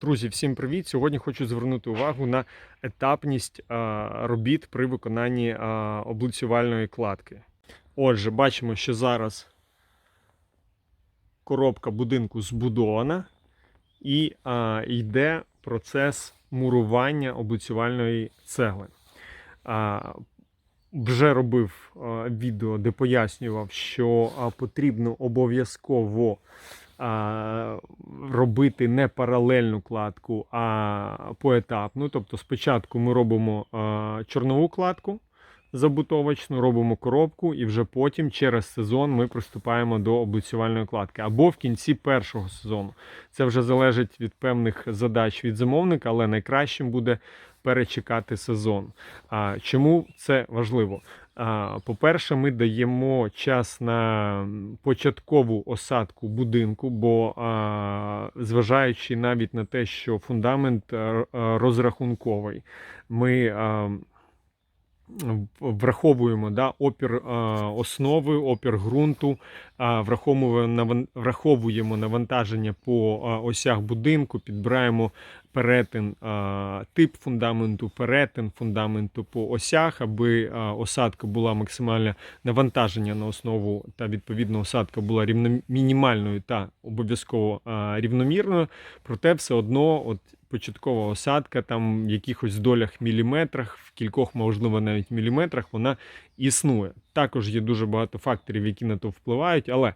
Друзі, всім привіт! Сьогодні хочу звернути увагу на етапність робіт при виконанні облицювальної кладки. Отже, бачимо, що зараз коробка будинку збудована і йде процес мурування облицювальної цегли. Вже робив відео, де пояснював, що потрібно обов'язково робити не паралельну кладку, а поетапну. Тобто спочатку ми робимо чорнову кладку забутовочну, робимо коробку, і вже потім через сезон ми приступаємо до облицювальної кладки. Або в кінці першого сезону. Це вже залежить від певних задач від замовника, але найкращим буде перечекати сезон. А, чому це важливо? По-перше, ми даємо час на початкову осадку будинку, бо зважаючи навіть на те, що фундамент а, а, розрахунковий, ми враховуємо да, опір основи, опір ґрунту, а, враховуємо, наван- враховуємо навантаження по осях будинку, підбираємо перетин тип фундаменту, перетин фундаменту по осях, аби осадка була максимальне навантаження на основу та відповідно осадка була рівно, мінімальною та обов'язково рівномірною. Проте все одно, от початкова осадка, там в якихось долях міліметрах, в кількох, можливо, навіть міліметрах, вона існує. Також є дуже багато факторів, які на то впливають. Але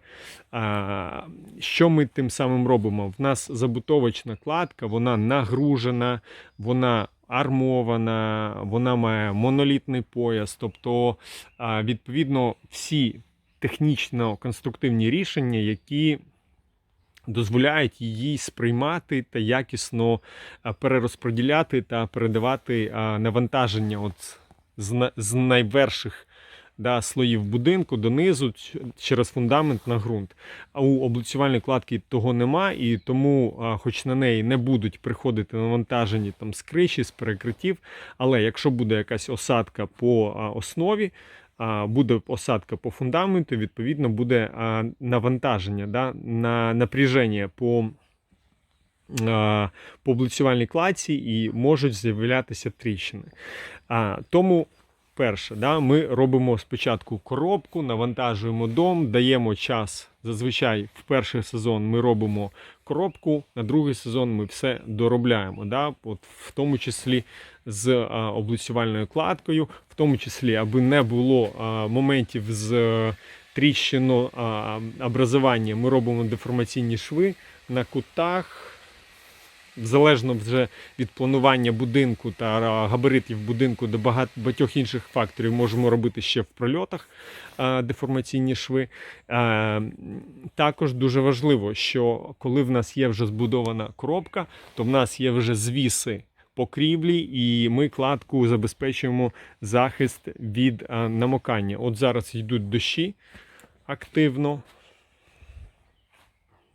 а, що ми тим самим робимо? В нас забутовочна кладка, вона нагружена, вона армована, вона має монолітний пояс. Тобто, відповідно, всі технічно-конструктивні рішення, які дозволяють її сприймати та якісно а, перерозподіляти та передавати навантаження от з, найверших да, слоїв будинку донизу через фундамент на ґрунт. А у облицювальної кладки того нема, і тому, а, хоч на неї не будуть приходити навантажені там з криші, з перекриттів, але якщо буде якась осадка по основі, буде осадка по фундаменту, відповідно буде навантаження, да, на напряження по, по облицювальній кладці і можуть з'являтися тріщини. Тому перше, да, ми робимо спочатку коробку, навантажуємо дом, даємо час. Зазвичай в перший сезон ми робимо коробку, на другий сезон ми все доробляємо. Да? От в тому числі з облицювальною кладкою, в тому числі, аби не було моментів з е, тріщино образування, ми робимо деформаційні шви на кутах. Залежно вже від планування будинку та габаритів будинку до багат- багатьох інших факторів можемо робити ще в прольотах деформаційні шви. Також дуже важливо, що коли в нас є вже збудована коробка, то в нас є вже звіси покрівлі, і ми кладку забезпечуємо захист від а, намокання. От зараз йдуть дощі активно.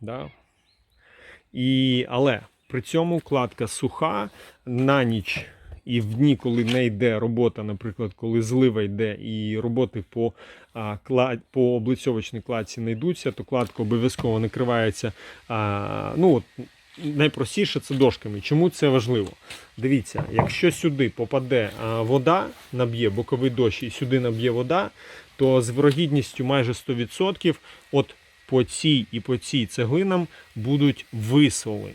Да. І, але при цьому кладка суха на ніч і в дні, коли не йде робота, наприклад, коли злива йде і роботи по, по облицьовочній кладці не йдуться, то кладка обов'язково накривається. Ну, от, найпростіше це дошками. Чому це важливо? Дивіться, якщо сюди попаде вода, наб'є боковий дощ і сюди наб'є вода, то з вирогідністю майже 100% от по цій і по цій цеглинам будуть висоли.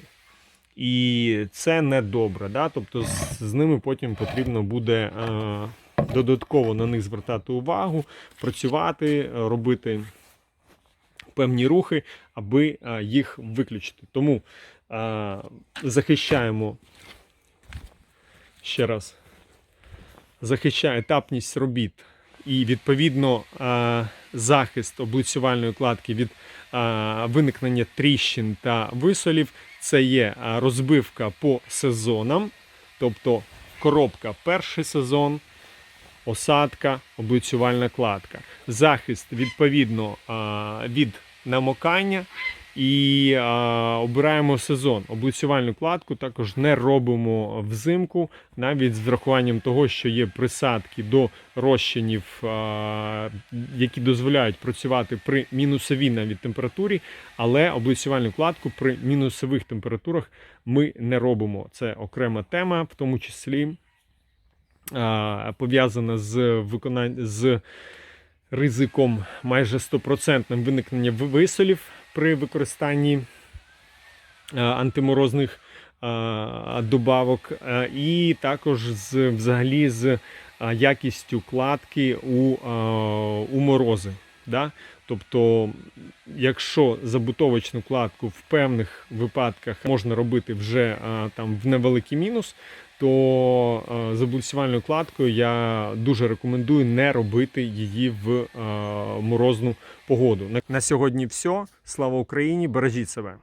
І це не добре. Да? Тобто з, з ними потім потрібно буде е, додатково на них звертати увагу, працювати, робити певні рухи, аби е, їх виключити. Тому е, захищаємо ще раз. Захищає етапність робіт і відповідно е, захист облицювальної кладки від виникнення тріщин та висолів. Це є розбивка по сезонам, тобто коробка перший сезон, осадка, облицювальна кладка. Захист відповідно від намокання І а, обираємо сезон. Облицювальну кладку також не робимо взимку, навіть з врахуванням того, що є присадки до розчинів, а, які дозволяють працювати при мінусовій навіть температурі, але облицювальну кладку при мінусових температурах ми не робимо. Це окрема тема, в тому числі а, пов'язана з виконанням з ризиком майже 100% виникнення висолів при використанні антиморозних добавок, і також з взагалі з якістю кладки у, у морози. Да? Тобто, якщо забутовочну кладку в певних випадках можна робити вже там в невеликий мінус, то е, з облицювальною кладкою я дуже рекомендую не робити її в е, морозну погоду. На- На сьогодні все. Слава Україні! Бережіть себе!